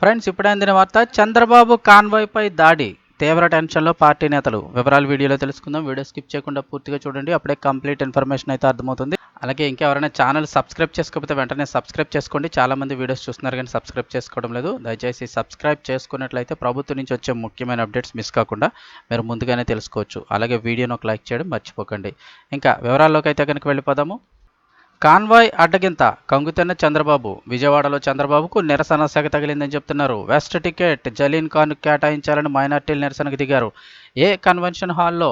Friends ఇప్పుడే అందిన వార్త చంద్రబాబు కాన్వాయ్పై దాడి. తీవ్ర టెన్షన్లో పార్టీ నేతలు. వివరాలు వీడియోలో తెలుసుకుందాం. వీడియో స్కిప్ చేయకుండా పూర్తిగా చూడండి. అప్పుడే కంప్లీట్ ఇన్ఫర్మేషన్ అయితే అర్థమవుతుంది. అలాగే ఇంకెవరైనా ఛానల్ సబ్స్క్రైబ్ చేసుకోకపోతే వెంటనే సబ్స్క్రైబ్ చేసుకోండి. చాలా మంది వీడియోస్ చూస్తున్నారు కానీ సబ్స్క్రైబ్ చేసుకోవడం లేదు. దయచేసి సబ్స్క్రైబ్ చేసుకున్నట్లయితే ప్రభుత్వం నుంచి వచ్చే ముఖ్యమైన అప్డేట్స్ మిస్ కాకుండా మీరు ముందుగానే తెలుసుకోవచ్చు. అలాగే వీడియోను ఒక లైక్ చేయడం మర్చిపోకండి. ఇంకా వివరాల్లోకి అయితే కనుక వెళ్ళిపోదాము. కాన్వాయ్ అడ్డగింత. కంగుతున్న చంద్రబాబు. విజయవాడలో చంద్రబాబుకు నిరసన సెగ తగిలిందని చెప్తున్నారు. వెస్ట్ టికెట్ జలీన్ ఖాన్ కేటాయించాలని మైనార్టీలు నిరసనకు దిగారు. ఏ కన్వెన్షన్ హాల్లో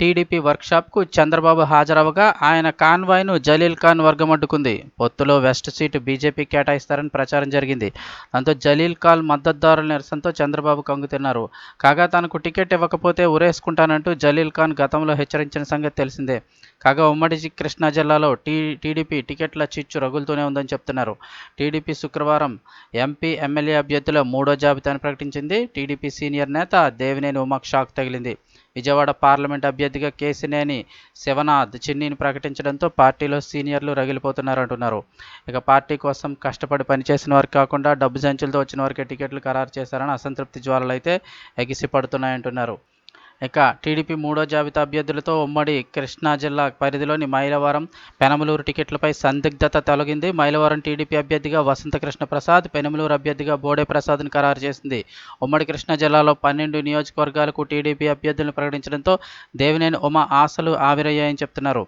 టీడీపీ వర్క్షాప్కు చంద్రబాబు హాజరవగా ఆయన కాన్వాయ్ను జలీల్ ఖాన్ వర్గం అడ్డుకుంది పొత్తులో వెస్ట్ సీటు బీజేపీ కేటాయిస్తారని ప్రచారం జరిగింది. దాంతో జలీల్ ఖాన్ మద్దతుదారుల నిరసనతో చంద్రబాబు కంగుతిన్నారు కాగా తనకు టికెట్ ఇవ్వకపోతే ఉరేసుకుంటానంటూ జలీల్ ఖాన్ గతంలో హెచ్చరించిన సంగతి తెలిసిందే. కాగా ఉమ్మడి కృష్ణా జిల్లాలో టీ టీడీపీ టికెట్ల చిచ్చు రగులుతూనే ఉందని చెప్తున్నారు. టీడీపీ శుక్రవారం ఎంపీ ఎమ్మెల్యే అభ్యర్థుల మూడో జాబితాను ప్రకటించింది. టీడీపీ సీనియర్ నేత దేవినేని ఉమాక్ షాక్ తగిలింది. విజయవాడ పార్లమెంట్ అభ్యర్థిగా కేసినేని శివనాథ్ చిన్నీని ప్రకటించడంతో పార్టీలో సీనియర్లు రగిలిపోతున్నారు అంటున్నారు. ఇక పార్టీ కోసం కష్టపడి పనిచేసిన వారికి కాకుండా డబ్బు సంచులతో వచ్చిన వారికి టికెట్లు ఖరారు చేశారని అసంతృప్తి జ్వాలలు అయితే ఎగిసిపడుతున్నాయంటున్నారు. ఇక టీడీపీ మూడో జాబితా అభ్యర్థులతో ఉమ్మడి కృష్ణా జిల్లా పరిధిలోని మైలవరం పెనమలూరు టికెట్లపై సందిగ్ధత తొలగింది. మైలవరం టీడీపీ అభ్యర్థిగా వసంతకృష్ణ ప్రసాద్ పెనమలూరు అభ్యర్థిగా బోడే ప్రసాద్ను ఖరారు చేసింది. ఉమ్మడి కృష్ణా జిల్లాలో పన్నెండు నియోజకవర్గాలకు టీడీపీ అభ్యర్థులను ప్రకటించడంతో దేవినేని ఉమ ఆశలు ఆవిరయ్యాయని చెప్తున్నారు.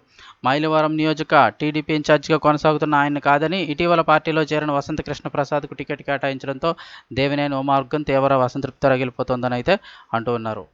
మైలవరం నియోజక టీడీపీ ఇన్ఛార్జిగా కొనసాగుతున్న ఆయన కాదని ఇటీవల పార్టీలో చేరిన వసంతకృష్ణ ప్రసాద్కు టికెట్ కేటాయించడంతో దేవినేని ఉమార్గం తీవ్ర అసంతృప్తి రగిలిపోతోందని అయితే అంటూ ఉన్నారు.